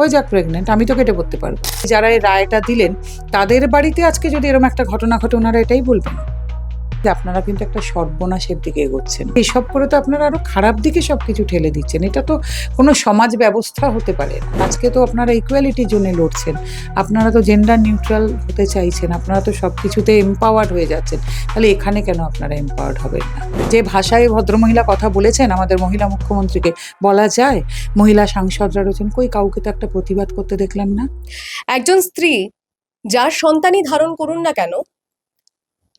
হয়ে যাক প্রেগনেন্ট আমি তো কেটে পড়তে পারব। যারা এই রায়টা দিলেন, তাদের বাড়িতে আজকে যদি এরকম একটা ঘটনা ঘটে, ওনারা এটাই বলবেন। আপনারা কিন্তু একটা সর্বনাশের দিকে এগোচ্ছেন। এইসব করে তো আপনারা আরও খারাপ দিকে সবকিছু ঠেলে দিচ্ছেন। এটা তো কোনো সমাজ ব্যবস্থা হতে পারে আজকে তো আপনারা ইকুয়ালিটির জন্য লড়ছেন। আপনারা তো জেন্ডার নিউট্রাল হতে চাইছেন। আপনারা তো সব কিছুতে এম্পাওয়ার্ড হয়ে যাচ্ছেন। তাহলে এখানে কেন আপনারা এম্পাওয়ার্ড হবেন না? যে ভাষায় ভদ্রমহিলা কথা বলেছেন আমাদের মহিলা মুখ্যমন্ত্রীকে, বলা যায় মহিলা সাংসদরা রয়েছেন, কই, কাউকে তো একটা প্রতিবাদ করতে দেখলাম না? একজন স্ত্রী যার সন্তানই ধারণ করুন না কেন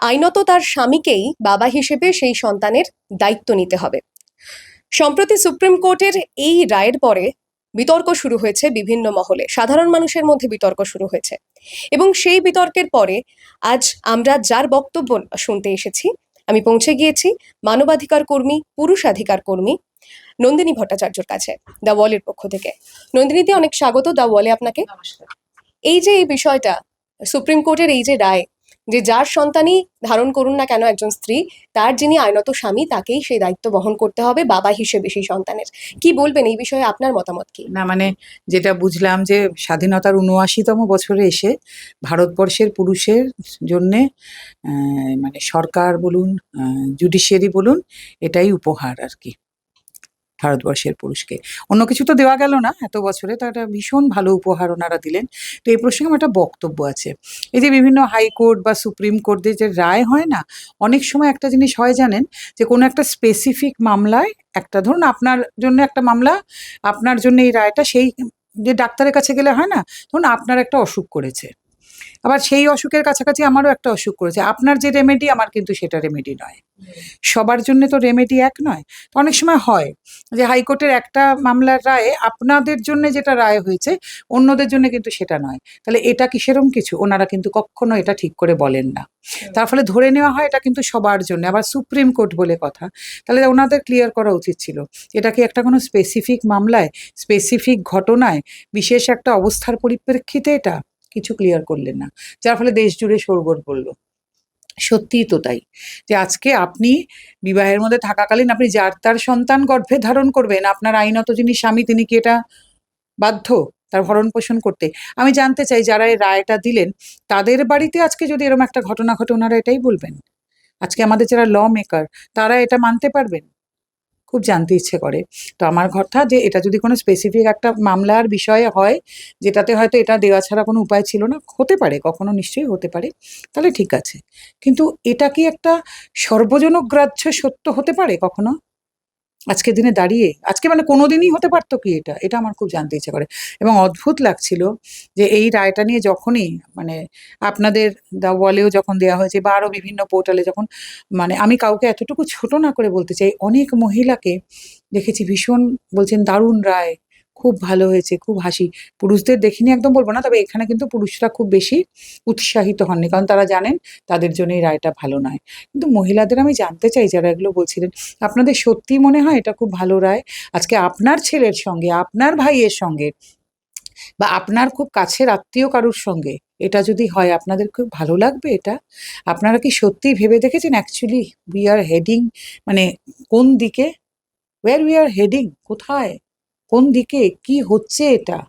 আইনত তার স্বামীকেই বাবা হিসেবে সেই সন্তানের দায়িত্ব নিতে হবে। সম্প্রতি সুপ্রিম কোর্টের এই রায়ের পরে বিতর্ক শুরু হয়েছে বিভিন্ন মহলে। সাধারণ মানুষের মধ্যে বিতর্ক শুরু হয়েছে। এবং সেই বিতর্কের পরে আজ আমরা যার বক্তব্য শুনতে এসেছি আমি পৌঁছে গিয়েছি মানবাধিকার কর্মী পুরুষাধিকার কর্মী নন্দিনী ভট্টাচার্যর কাছে দ্য ওয়ালের পক্ষ থেকে। নন্দিনীতে অনেক স্বাগত দ্য ওয়ালে আপনাকে। এই যে এই বিষয়টা সুপ্রিম কোর্টের এই যে রায় যে যার সন্তানই ধারণ করুন না কেন একজন স্ত্রী, তার যিনি আইনত স্বামী, তাকেই সেই দায়িত্ব বহন করতে হবে বাবা হিসেবে সেই সন্তানের। কি বলবেন এই বিষয়ে? আপনার মতামত কি? না মানে যেটা বুঝলাম যে স্বাধীনতার উনআশিতম বছরে এসে ভারতবর্ষের পুরুষের জন্যে মানে সরকার বলুন জুডিশিয়ারি বলুন, এটাই উপহার আর কি। ভারতবর্ষের পুরুষকে। অন্য কিছু তো দেওয়া গেল না, এত বছরে তো একটা ভীষণ ভালো উপহার ওনারা দিলেন। তো এই প্রসঙ্গে আমার একটা বক্তব্য আছে। এই যে বিভিন্ন হাইকোর্ট বা সুপ্রিম কোর্টের যে রায় হয় না, অনেক সময় একটা জিনিস হয় জানেন, যে কোনো একটা স্পেসিফিক মামলায় একটা, ধরুন আপনার জন্য একটা মামলা, আপনার জন্য এই রায়টা সেই যে ডাক্তারের কাছে গেলে হয় না, ধরুন আপনার একটা অসুখ করেছে। আবার সেই অসুখের কাছাকাছি আমারও একটা অসুখ করেছে। আপনার যে রেমেডি আমার কিন্তু সেটা রেমেডি নয়। সবার জন্য তো রেমেডি এক নয়। তো অনেক সময় হয় যে হাইকোর্টের একটা মামলার রায়ে আপনাদের জন্য যেটা রায় হয়েছে অন্যদের জন্য কিন্তু সেটা নয়। তাহলে এটা কি সেরম কিছু? ওনারা কিন্তু কখনো এটা ঠিক করে বলেন না। তার ফলে ধরে নেওয়া হয় এটা কিন্তু সবার জন্য। আবার সুপ্রিম কোর্ট বলে কথা। তাহলে ওনাদের ক্লিয়ার করা উচিত ছিল। এটা কি একটা কোনো স্পেসিফিক মামলায় স্পেসিফিক ঘটনায় বিশেষ একটা অবস্থার পরিপ্রেক্ষিতে এটা? কিছু ক্লিয়ার করলেন না। যার ফলে দেশ জুড়ে সরগোল পড়ল সত্যিই তো তাই যে আজকে আপনি বিবাহের মধ্যে থাকাকালীন আপনি যার তার সন্তান গর্ভে ধারণ করবেন, আপনার আইনত যিনি স্বামী, তিনি কি এটা বাধ্য তার ভরণ পোষণ করতে? আমি জানতে চাই যারা এই রায়টা দিলেন, তাদের বাড়িতে আজকে যদি এরকম একটা ঘটনা ঘটে, ওনারা এটাই বলবেন? আজকে আমাদের যারা ল মেকার তারা এটা মানতে পারবেন? খুব জানতে ইচ্ছে করে। তো আমার কথা যে এটা যদি কোনো স্পেসিফিক একটা মামলার বিষয়ে হয়, যেটাতে হয়তো এটা দেওয়া ছাড়া কোনো উপায় ছিল না, হতে পারে, কখনো নিশ্চয়ই হতে পারে, তাহলে ঠিক আছে। কিন্তু এটা কি একটা সর্বজনগ্রাহ্য সত্য হতে পারে কখনো? আজকের দিনে দাঁড়িয়ে, আজকে মানে কোনো দিনই হতে পারতো কি এটা? এটা আমার খুব জানতে ইচ্ছা করে। এবং অদ্ভুত লাগছিল যে এই রায়টা নিয়ে যখনই মানে আপনাদের দা ওয়ালেও যখন দেওয়া হয়েছে বা আরও বিভিন্ন পোর্টালে যখন মানে আমি কাউকে এতটুকু ছোট না করে বলতে চাই, অনেক মহিলাকে দেখেছি ভীষণ বলছেন দারুণ রায়। খুব ভালো হয়েছে, খুব হাসি। পুরুষদের দেখিনি একদম বলব না, তবে এখানে কিন্তু পুরুষরা খুব বেশি উৎসাহিত হননি। কারণ তারা জানেন তাদের জন্য এই রায়টা ভালো নয়। কিন্তু মহিলাদের আমি জানতে চাই যারা এগুলো বলছিলেন, আপনাদের সত্যি মনে হয় এটা খুব ভালো রায়? আজকে আপনার ছেলের সঙ্গে, আপনার ভাইয়ের সঙ্গে বা আপনার খুব কাছের আত্মীয় কারুর সঙ্গে এটা যদি হয়, আপনাদের খুব ভালো লাগবে এটা? আপনারা কি সত্যি ভেবে দেখেছেন অ্যাকচুয়ালি উই আর হেডিং মানে কোন দিকে? ওয়ার উই আর হেডিং কোথায়? কোন দিকে কি হচ্ছে এটা?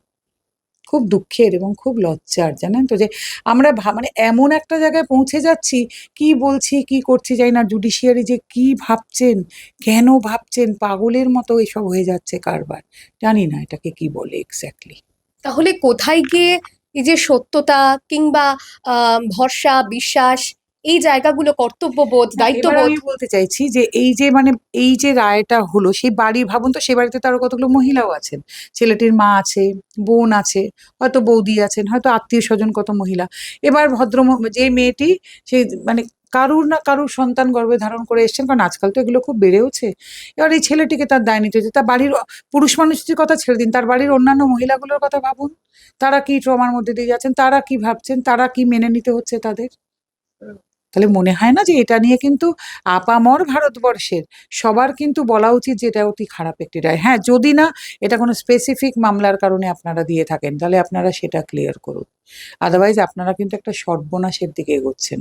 খুব দুঃখের এবং খুব লজ্জার, জানেন তো? যে আমরা মানে এমন একটা জায়গায় পৌঁছে যাচ্ছি, কি বলছি, কি করছি জানি না জুডিশিয়ারি যে কি ভাবছেন, কেন ভাবছেন, পাগলের মতো এসব হয়ে যাচ্ছে কারবার। জানি না এটাকে কি বলে এক্স্যাক্টলি তাহলে কোথায় গিয়ে এই যে সত্যতা কিংবা ভরসা, বিশ্বাস এই জায়গাগুলো কর্তব্যবোধ এবার দায়িত্ববোধ। আমি বলতে চাইছি যে এই যে মানে এই যে রায়টা হলো সেই বাড়ি ভাবুন তো সে বাড়িতে তারও কতগুলো মহিলাও আছেন। ছেলেটির মা আছে বোন আছে হয়তো বৌদি আছেন হয়তো আত্মীয় স্বজন কত মহিলা। এবার ভদ্র যে মেয়েটি সেই মানে কারুর না কারুর সন্তান গর্ভে ধারণ করে এসছেন কারণ আজকাল তো এগুলো খুব বেড়েওছে। এবার এই ছেলেটিকে তার দায় নিতে হচ্ছে। তার বাড়ির পুরুষ মানুষটির কথা ছেড়ে দিন তার বাড়ির অন্যান্য মহিলাগুলোর কথা ভাবুন। তারা কি ট্রমার মধ্যে দিয়ে যাচ্ছেন তারা কি ভাবছেন তারা কি মেনে নিতে হচ্ছে তাদের? তাহলে মনে হয় না যে এটা নিয়ে কিন্তু আপামর ভারতবর্ষের সবার কিন্তু বলা উচিত যে এটা অতি খারাপ একটি রায়। হ্যাঁ যদি না, এটা কোনো স্পেসিফিক মামলার কারণে আপনারা দিয়ে থাকেন, তাহলে আপনারা সেটা ক্লিয়ার করুন। আদারওয়াইজ আপনারা কিন্তু একটা সর্বনাশের দিকে এগোচ্ছেন।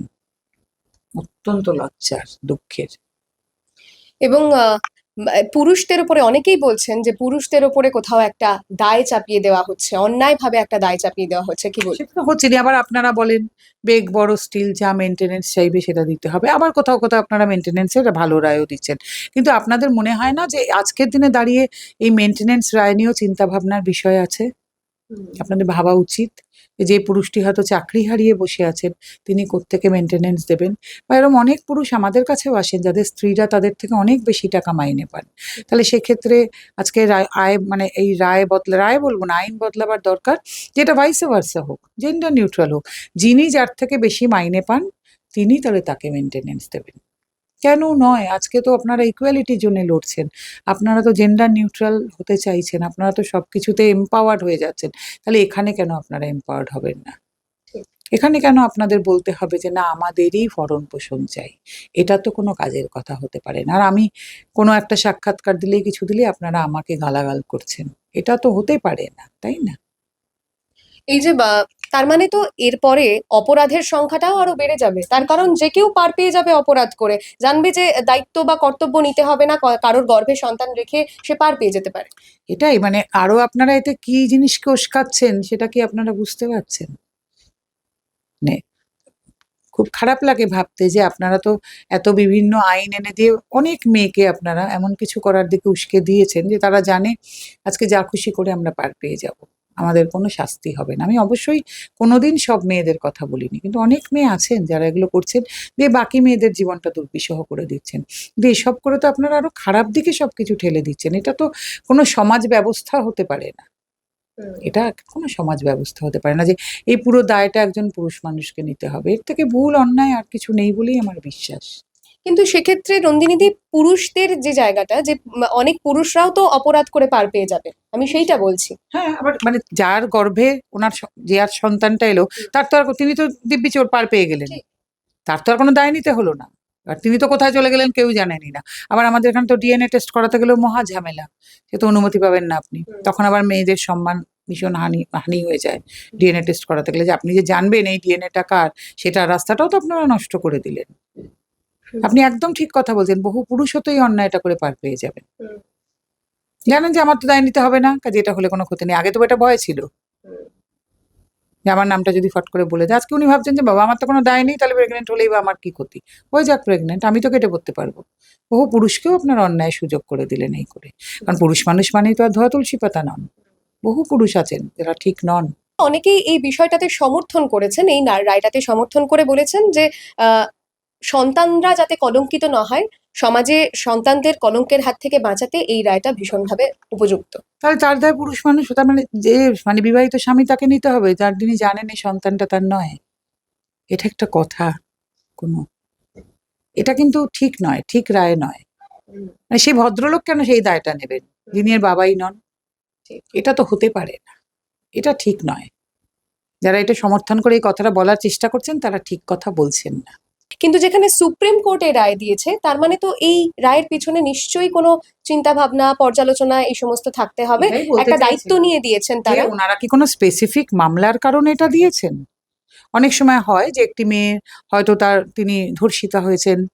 অত্যন্ত লজ্জার, দুঃখের। এবং পুরুষদের উপরে অনেকেই বলছেন যে পুরুষদের উপরে কোথাও একটা দায় চাপিয়ে দেওয়া হচ্ছে অন্যায় ভাবে একটা দায় চাপিয়ে দেওয়া হচ্ছে, কি বলছে হচ্ছে। আবার আপনারা বলেন, বেগ, বড় স্টিল যা মেনটেনেন্স চাইবে সেটা দিতে হবে, আবার কোথাও কোথাও আপনারা মেনটেনেন্সের ভালো রায়ও দিচ্ছেন কিন্তু আপনাদের মনে হয় না যে আজকের দিনে দাঁড়িয়ে এই মেনটেনেন্স রায় নিয়েও চিন্তা ভাবনার বিষয় আছে আপনাদের ভাবা উচিত যে পুরুষটি হয়তো চাকরি হারিয়ে বসে আছেন তিনি কোত্থেকে মেনটেনেন্স দেবেন? বা এরকম অনেক পুরুষ আমাদের কাছেও আসেন যাদের স্ত্রীরা তাদের থেকে অনেক বেশি টাকা মাইনে পান। তাহলে সেক্ষেত্রে আজকে আয় মানে এই রায় বদলা রায় বলব না আইন বদলাবার দরকার যেটা ভাইসে ভার্সা হোক জেন্ডার নিউট্রাল হোক। যিনি যার থেকে বেশি মাইনে পান তিনি তাহলে তাকে মেনটেনেন্স দেবেন। কেন নয়? আজকে তো আপনারা ইকুয়ালিটির জন্য লড়ছেন। আপনারা তো জেন্ডার নিউট্রাল হতে চাইছেন, আপনারা তো সব কিছুতে এম্পাওয়ার্ড হয়ে যাচ্ছেন। তাহলে এখানে কেন আপনারা এম্পাওয়ার্ড হবেন না? এখানে কেন আপনাদের বলতে হবে যে, না, আমাদেরই ভরণ পোষণ চাই এটা তো কোনো কাজের কথা হতে পারে না। আর আমি কোনো একটা সাক্ষাৎকার দিলেই কিছু দিলে আপনারা আমাকে গালাগাল করছেন। এটা তো হতে পারে না, তাই না? এই যে তার মানে তো এরপরে অপরাধের সংখ্যাটাও আরও বেড়ে যাবে। তার কারণ যে কেউ পার পেয়ে যাবে অপরাধ করে। জানবে যে দায়িত্ব বা কর্তব্য নিতে হবে না কারোর গর্ভে সন্তান রেখে সে পার পেয়ে যেতে পারে। এটাই মানে আরও আপনারা এতে কি জিনিসকে উস্কাচ্ছেন সেটা কি আপনারা বুঝতে পারছেন? মানে খুব খারাপ লাগে ভাবতে যে আপনারা তো এত বিভিন্ন আইন এনে দিয়ে অনেক মেয়েকে আপনারা এমন কিছু করার দিকে উস্কে দিয়েছেন যে তারা জানে আজকে যা খুশি করে আমরা পার পেয়ে যাব। আমাদের কোনো শাস্তি হবে না। আমি অবশ্যই কোনোদিন সব মেয়েদের কথা বলিনি। কিন্তু অনেক মেয়ে আছেন যারা এগুলো করছেন দিয়ে বাকি মেয়েদের জীবনটা দুর্বিষহ করে দিচ্ছেন। দিয়ে এসব করে তো আপনারা আরও খারাপ দিকে সবকিছু ঠেলে দিচ্ছেন। এটা তো কোনো সমাজ ব্যবস্থা হতে পারে না। এটা কোনো সমাজ ব্যবস্থা হতে পারে না যে এই পুরো দায়টা একজন পুরুষ মানুষকে নিতে হবে। এর থেকে ভুল অন্যায় আর কিছু নেই বলেই আমার বিশ্বাস। কিন্তু সেক্ষেত্রে নন্দিনীদি পুরুষদের যে জায়গাটা যে অনেক পুরুষরাও তো অপরাধ করে পার পেয়ে যাবে। আমি সেইটা বলছি। হ্যাঁ আবার মানে যার গর্ভে ওনার যে আর সন্তানটা এলো তার তো আর তিনি তো দিব্যি চোর পার পেয়ে গেলেন। তার তো আর কোনো দায় নিতে হলো না। আর তিনি তো কোথায় চলে গেলেন কেউ জানেনি না। আবার আমাদের এখানে তো ডিএনএ টেস্ট করাতে গেলেও মহা ঝামেলা। সে তো অনুমতি পাবেন না আপনি। তখন আবার মেয়েদের সম্মান ভীষণ হানি হানি হয়ে যায় ডিএনএ টেস্ট করাতে গেলে। যে আপনি যে জানবেন এই ডিএনএটা কার সেটা রাস্তাটাও তো আপনারা নষ্ট করে দিলেন। আপনি একদম ঠিক কথা বলছেন বহু পুরুষও তো এই অন্যায়টা করে পার পেয়ে যাবেন। জানেন যে আমার তো দায় নিতে হবে না কাজে এটা হলে কোনো ক্ষতি নেই। আগে তো এটা ভয় ছিল। যে আমার নামটা যদি ফট করে বলে দেয় আজকে উনি ভাবছেন যে বাবা আমার তো কোনো দায় নেই তাহলে প্রেগনেন্ট হলেই বা আমার কি ক্ষতি? হয়ে যাক প্রেগনেন্ট আমি তো কেটে পড়তে পারব। বহু পুরুষকেও আপনার অন্যায় সুযোগ করে দিলেন এই করে। কারণ পুরুষ মানুষ মানেই তো আর ধোয়া তুলসী পাতা নন। বহু পুরুষ আছেন যারা ঠিক নন। অনেকেই এই বিষয়টাতে সমর্থন করেছেন এই রায়টাতে সমর্থন করে বলেছেন যে আহ, সন্তানরা যাতে কলঙ্কিত না হয় সমাজে সন্তানদের কলঙ্কের হাত থেকে বাঁচাতে এই রায়টা ভীষণভাবে উপযুক্ত। তাহলে তার দায় পুরুষ মানুষ তার মানে যে মানে বিবাহিত স্বামী তাকে নিতে হবে যার যিনি জানেন এই সন্তানটা তার নয়। এটা একটা কথা কোনো। এটা কিন্তু ঠিক নয় ঠিক রায় নয়। মানে সেই ভদ্রলোক কেন সেই দায়টা নেবেন? যিনি এর বাবাই নন। এটা তো হতে পারে না। এটা ঠিক নয়। যারা এটা সমর্থন করে এই কথাটা বলার চেষ্টা করছেন তারা ঠিক কথা বলছেন না। কিন্তু যেখানে সুপ্রিম কোর্ট রায় দিয়েছে তার মানে তো এই রায়ের পিছনে নিশ্চয়ই কোনো চিন্তা ভাবনা পর্যালোচনা এই সমস্ত থাকতে হবে। একটা দায়িত্ব নিয়ে দিয়েছেন তারা। ওনারা কি কোনো স্পেসিফিক মামলার কারণে এটা দিয়েছেন? অনেক সময় হয় যে একটি মেয়ে হয়তো তার তিনি ধর্ষিতা হয়েছেন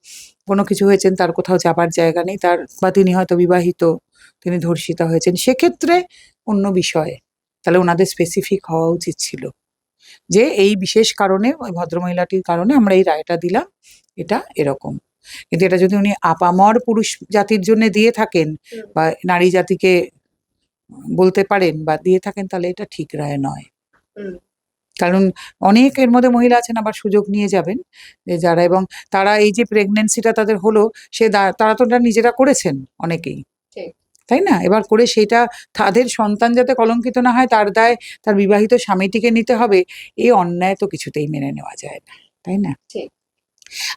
কোনো কিছু হয়েছেন তার কোথাও যাবার জায়গা নেই তার বা তিনি হয়তো বিবাহিত তিনি ধর্ষিতা হয়েছেন। সেক্ষেত্রে অন্য বিষয়ে তাহলে ওনাদের স্পেসিফিক হওয়া উচিত ছিল। যে এই বিশেষ কারণে ওই ভদ্রমহিলাটির কারণে আমরা এই রায়টা দিলাম এটা এরকম। কিন্তু এটা যদি উনি আপামর পুরুষ জাতির জন্য দিয়ে থাকেন বা নারী জাতিকে বলতে পারেন বা দিয়ে থাকেন তাহলে এটা ঠিক রায় নয়। কারণ অনেক এর মধ্যে মহিলা আছেন আবার সুযোগ নিয়ে যাবেন যে যারা এবং তারা এই যে প্রেগনেন্সিটা তাদের হলো সে তারা তো নিজেরা করেছেন অনেকেই। ঠিক। তাই না? এবার করে সেটা তাদের সন্তান যাতে কলঙ্কিত না হয় তার দায় তার বিবাহিত স্বামীটিকে নিতে হবে। এই অন্যায় তো কিছুতেই মেনে নেওয়া যায় না তাই না।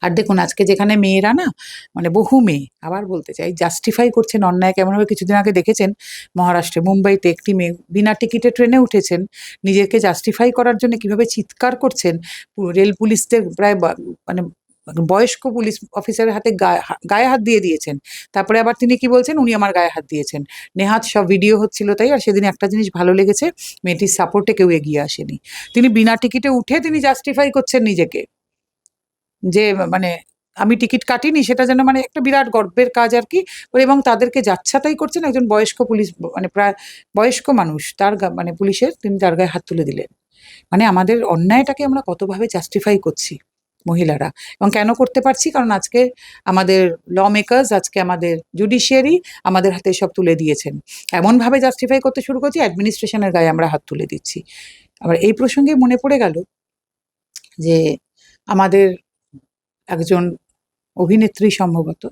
আর দেখুন আজকে যেখানে মেয়েরা না মানে বহু মেয়ে আবার বলতে চাই জাস্টিফাই করছেন অন্যায় কেমনভাবে কিছুদিন আগে দেখেছেন মহারাষ্ট্রে মুম্বাইতে একটি মেয়ে বিনা টিকিটে ট্রেনে উঠেছেন। নিজেকে জাস্টিফাই করার জন্য কীভাবে চিৎকার করছেন রেল পুলিশদের প্রায় মানে বয়স্ক পুলিশ অফিসারের হাতে গায়ে হাত দিয়ে দিয়েছেন। তারপরে আবার তিনি কি বলছেন? উনি আমার গায়ে হাত দিয়েছেন। নেহাত সব ভিডিও হচ্ছিল তাই, আর সেদিন একটা জিনিস ভালো লেগেছে, মেয়েটির সাপোর্টে কেউ এগিয়ে আসেনি। তিনি বিনা টিকিটে উঠে তিনি জাস্টিফাই করছেন নিজেকে। যে মানে আমি টিকিট কাটিনি, সেটা যেন মানে একটা বিরাট গর্বের কাজ আর কি। এবং তাদেরকে যাচ্ছাতাই করছেন একজন বয়স্ক পুলিশ মানে প্রায় বয়স্ক মানুষ। তার মানে পুলিশের তিনি তার গায়ে হাত তুলে দিলেন। মানে আমাদের অন্যায়টাকে আমরা কতভাবে জাস্টিফাই করছি? মহিলারা। এবং কেন করতে পারছি? কারণ আজকে আমাদের ল মেকার্স আজকে আমাদের জুডিশিয়ারি আমাদের হাতে সব তুলে দিয়েছেন। এমনভাবে জাস্টিফাই করতে শুরু করছি অ্যাডমিনিস্ট্রেশনের গায়ে আমরা হাত তুলে দিচ্ছি। আবার এই প্রসঙ্গে মনে পড়ে গেল যে আমাদের একজন অভিনেত্রী সম্ভবত,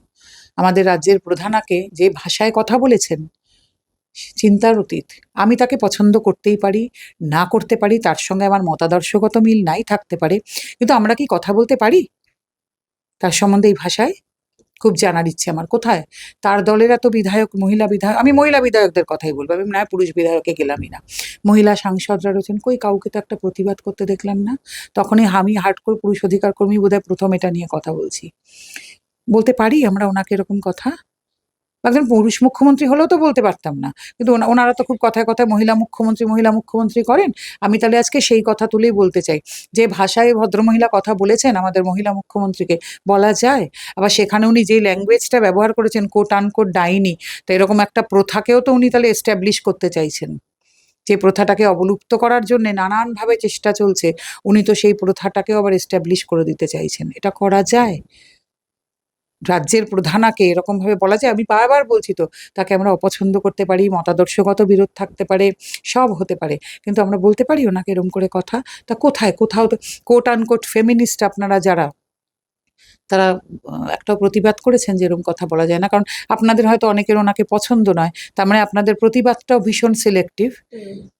আমাদের রাজ্যের প্রধানাকে যে ভাষায় কথা বলেছেন চিন্তার অতীত। আমি তাকে পছন্দ করতেই পারি, না করতে পারি, তার সঙ্গে আমার মতাদর্শগত মিল নাই, থাকতে পারে। কিন্তু আমরা কি কথা বলতে পারি? তার সম্বন্ধে এই ভাষায় খুব জানার ইচ্ছে আমার। কোথায়? তার দলের এত বিধায়ক, মহিলা বিধায়ক, আমি মহিলা বিধায়কদের কথাই বলব, আমি না পুরুষ বিধায়কে গেলামই না। মহিলা সাংসদরা রয়েছেন, কই কাউকে তো একটা প্রতিবাদ করতে দেখলাম না। তখনই আমি হার্ডকোর পুরুষ অধিকার কর্মী বোধহয় প্রথম এটা নিয়ে কথা বলছি। বলতে পারি আমরা ওনাকে এরকম কথা? একজন পুরুষ মুখ্যমন্ত্রী হলেও তো বলতে পারতাম না। কিন্তু ওনারা তো খুব কথায় কথায় মহিলা মুখ্যমন্ত্রী মহিলা মুখ্যমন্ত্রী করেন। আমি তাহলে আজকে সেই কথা তুলেই বলতে চাই। যে ভাষায় ভদ্রমহিলা কথা বলেছেন আমাদের মহিলা মুখ্যমন্ত্রীকে, বলা যায়। আবার সেখানে উনি যে ল্যাঙ্গুয়েজটা ব্যবহার করেছেন কোট আনকোট ডাইনি, তো এরকম একটা প্রথাকেও তো উনি তাহলে এস্টাবলিশ করতে চাইছেন। যে প্রথাটাকে অবলুপ্ত করার জন্য নানানভাবে চেষ্টা চলছে, উনি তো সেই প্রথাটাকেও আবার এস্টাবলিশ করে দিতে চাইছেন। এটা করা যায়? রাজ্যের প্রধানাকে এরকমভাবে বলা যায়, আমি বারবার বলছি তো, তাকে আমরা অপছন্দ করতে পারি, মতাদর্শগত বিরোধ থাকতে পারে, সব হতে পারে। কিন্তু আমরা বলতে পারি ওনাকে এরম করে কথা, তা কোথায়? কোথাও তো কোট আনকোট ফেমিনিস্ট আপনারা যারা তারা একটা প্রতিবাদ করেছেন যে এরকম কথা বলা যায় না। কারণ আপনাদের হয়তো অনেকের ওনাকে পছন্দ নয়। তার মানে আপনাদের প্রতিবাদটাও ভীষণ সিলেক্টিভ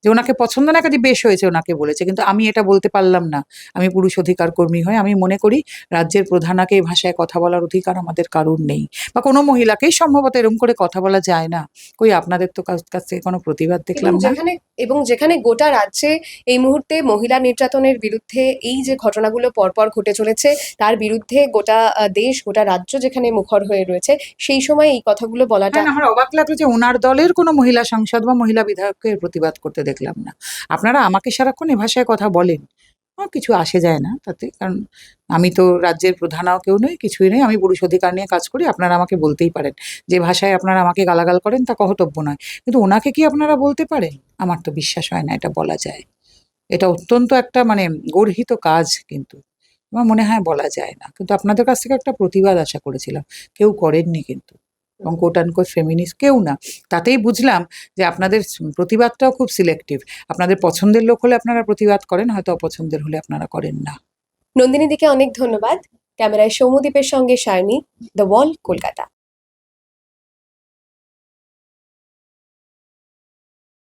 যে ওনাকে পছন্দ না কাজে বেশ হয়েছে ওনাকে বলেছে। কিন্তু আমি এটা বলতে পারলাম না। আমি পুরুষ অধিকার কর্মী হয়ে আমি মনে করি রাজ্যের প্রধানাকে এই ভাষায় কথা বলার অধিকার আমাদের কারুর নেই। বা কোনো মহিলাকেই সম্ভবত এরকম করে কথা বলা যায় না। কই আপনাদের তো কাছ কাছ থেকে কোনো প্রতিবাদ দেখলাম না। যেখানে এবং যেখানে গোটা রাজ্যে এই মুহূর্তে মহিলা নির্যাতনের বিরুদ্ধে এই যে ঘটনাগুলো পরপর ঘটে চলেছে তার বিরুদ্ধে গোটা দেশ গোটা রাজ্য যেখানে মুখর হয়ে রয়েছে সেই সময় এই কথাগুলো বলাটা হ্যাঁ, আমার অবাক লাগল যে ওনার দলের কোনো মহিলা সাংসদ বা মহিলা বিধায়ককে প্রতিবাদ করতে দেখলাম না। আপনারা আমাকে সারাক্ষণ এ ভাষায় কথা বলেন। কিছু আসে যায় না তাতে কারণ আমি তো রাজ্যের প্রধানাও কেউ নই কিছুই নেই। আমি পুরুষ অধিকার নিয়ে কাজ করি আপনারা আমাকে বলতেই পারেন। যে ভাষায় আপনারা আমাকে গালাগাল করেন তা কহতব্য নয়। কিন্তু ওনাকে কি আপনারা বলতে পারেন? আমার তো বিশ্বাস হয় না এটা বলা যায়। এটা অত্যন্ত একটা মানে গর্হিত কাজ কিন্তু। আমার মনে হয় বলা যায় না। কিন্তু আপনাদের কাছ থেকে একটা প্রতিবাদ আশা করেছিলাম। কেউ করেননি কিন্তু। এবং কোট আনকোট ফেমিনিস্ট কেউ না। তাতেই বুঝলাম যে আপনাদের প্রতিবাদটাও খুব সিলেক্টিভ আপনাদের পছন্দের লোক হলে আপনারা প্রতিবাদ করেন হয়তো অপছন্দের হলে আপনারা করেন না। নন্দিনীদিকে অনেক ধন্যবাদ। ক্যামেরায় সৌমদ্বীপের সঙ্গে সায়নী দ্য ওয়াল কলকাতা।